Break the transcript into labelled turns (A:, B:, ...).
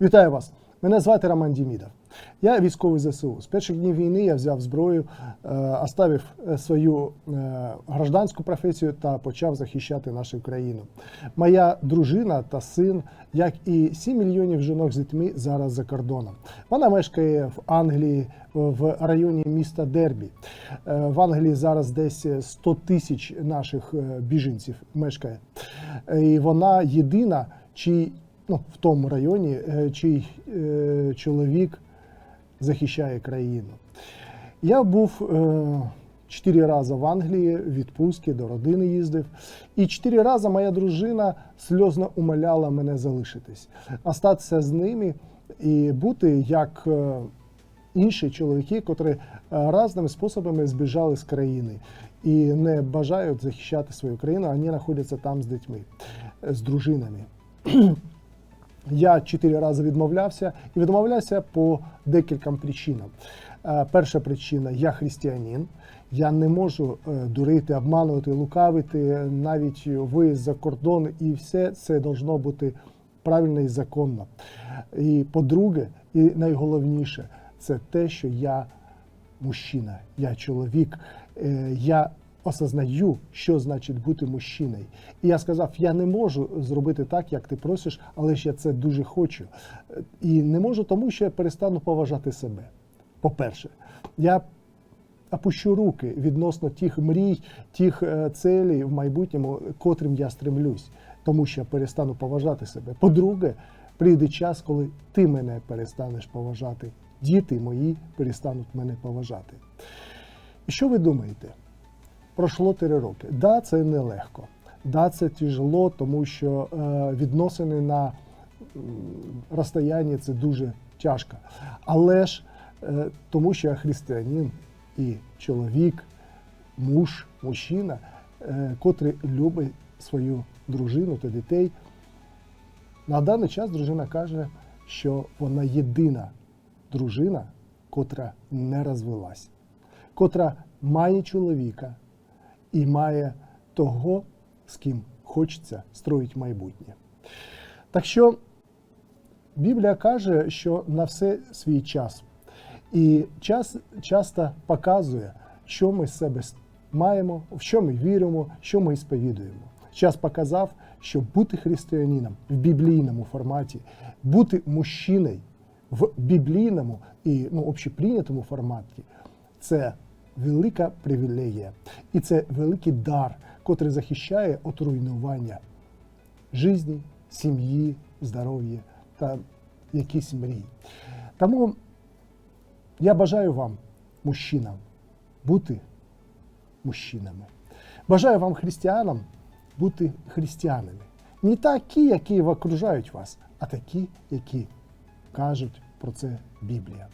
A: Вітаю вас! Мене звати Роман Дімідов. Я військовий ЗСУ. З перших днів війни я взяв зброю, е, оставив е, свою е, гражданську професію та почав захищати нашу країну. Моя дружина та син, як і 7 мільйонів жінок з дітьми, зараз за кордоном. Вона мешкає в Англії в районі міста Дербі. В Англії зараз десь 100 тисяч наших біженців мешкає. І вона єдина, чий ну, в тому районі, е, чий е, чоловік захищає країну. Я був е, чотири рази в Англії, відпустки до родини їздив. І чотири рази моя дружина сльозно умоляла мене залишитись, остатися з ними і бути як інші чоловіки, котрі різними способами збіжали з країни і не бажають захищати свою країну, вони знаходяться там з дітьми, з дружинами. Я чотири рази відмовлявся і відмовлявся по декільком причинам. Е, Перша причина я християнин. Я не можу е, дурити, обманувати, лукавити, навіть виїзд за кордон, і все це должно бути правильно і законно. І по-друге, і найголовніше, це те, що я мужчина, я чоловік, е, я осознаю, що значить бути мужчиною. І я сказав: я не можу зробити так, як ти просиш, але ж я це дуже хочу. І не можу, тому що я перестану поважати себе. По-перше, я опущу руки відносно тих мрій, тих е, целей в майбутньому, котрим я стремлюсь, тому що я перестану поважати себе. По-друге, прийде час, коли ти мене перестанеш поважати. Діти мої перестануть мене поважати. Що ви думаєте? Пройшло три роки. Да, це нелегко. Да, це тяжело, тому що е, відносини на розстоянні це дуже тяжко. Але ж е, тому, що я християнин і чоловік, муж, мужчина, е, котрий любить свою дружину та дітей. На даний час дружина каже, що вона єдина дружина, котра не розвелась, котра має чоловіка і має того, з ким хочеться строїть майбутнє. Так що Біблія каже, що на все свій час. І час часто показує, що ми з себе маємо, в що ми віримо, що ми сповідуємо. Час показав, що бути християнином в біблійному форматі, бути мужчиною в біблійному і ну, общеприйнятому форматі це велика привілегія. І це великий дар, котрий захищає від руйнування житті, сім'ї, здоров'я та якісь мрії. Тому я бажаю вам, мужчинам, бути мужчинами. Бажаю вам, християнам, бути християнами. Не такі, які окружають вас, а такі, які кажуть про це Біблія.